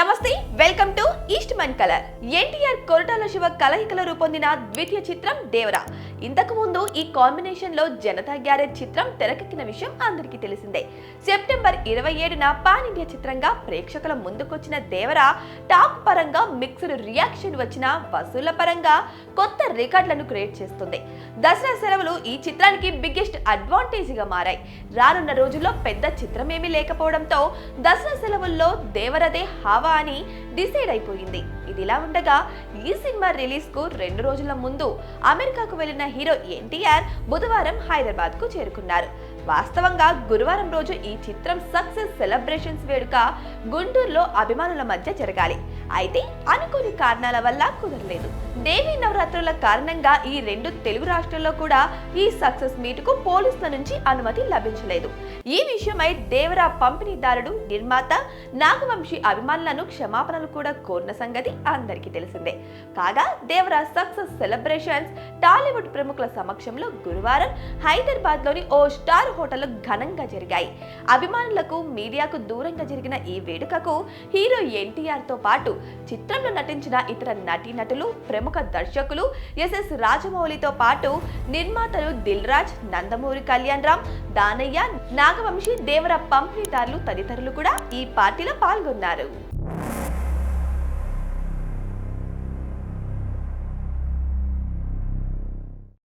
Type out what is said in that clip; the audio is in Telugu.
నమస్తే welcome to Eastman colour. NTR Koratala Siva కలయికలో రూపొందిన ద్వితీయ చిత్రం దేవరా. ఇంతకు ముందు ఈ కాంబినేషన్లో జనతా గ్యారేజ్ చిత్రం తెరకెక్కిన విషయం అందరికీ తెలిసిందే. సెప్టెంబర్ ఇరవై ఏడున పాన్ ఇండియా చిత్రంగా ప్రేక్షకుల ముందుకొచ్చిన దేవరా టాప్ పరంగా మిక్స్డ్ రియాక్షన్ వచ్చిన వసూళ్ళ పరంగా కొత్త రికార్డులను క్రియేట్ చేస్తుంది. దసరా సెలవులు ఈ చిత్రానికి బిగ్గెస్ట్ అడ్వాంటేజ్గా మారాయి. రానున్న రోజుల్లో పెద్ద చిత్రమేమీ లేకపోవడంతో దసరా సెలవుల్లో దేవరదే హావా ഭവാനി డిసైడ్ అయిపోయింది. ఇదిలా ఉండగా ఈ సినిమా రిలీజ్కు రెండు రోజుల ముందు అమెరికాకు వెళ్ళిన హీరో ఎన్టీఆర్ బుధవారం హైదరాబాద్కు చేరుకున్నారు. వాస్తవంగా గురువారం రోజు ఈ చిత్రం సక్సెస్ సెలబ్రేషన్స్ వేడుక గుంటూరులో అభిమానుల మధ్య జరగాలి. అయితే అనుకోని కారణాల వల్ల కుదరలేదు. దేవీ నవరాత్రుల కారణంగా ఈ రెండు తెలుగు రాష్ట్రాల్లో కూడా ఈ సక్సెస్ మీట్కు పోలీసుల నుంచి అనుమతి లభించలేదు. ఈ విషయమై దేవరా పంపిణీదారుడు నిర్మాత నాగవంశీ అభిమానులను క్షమాపణలు కూడా కోరిన సంగతి అందరికీ తెలిసిందే. కాగా దేవరాజ్ సక్సెస్ సెలబ్రేషన్స్ టాలీవుడ్ ప్రముఖుల సమక్షంలో గురువారం హైదరాబాద్లోని ఓ స్టార్ హోటల్ ఘనంగా జరిగాయి. అభిమానులకు మీడియాకు దూరంగా జరిగిన ఈ వేడుకకు హీరో ఎన్టీఆర్తో పాటు చిత్రంలో నటించిన ఇతర నటీనటులు ప్రముఖ దర్శకులు ఎస్ఎస్ రాజమౌళితో పాటు నిర్మాతలు దిల్ రాజ్ నందమూరి కళ్యాణ్ రామ్ దానయ్య నాగవంశీ దేవర పంపిణీదారులు తదితరులు కూడా ఈ పార్టీలో పాల్గొన్నారు.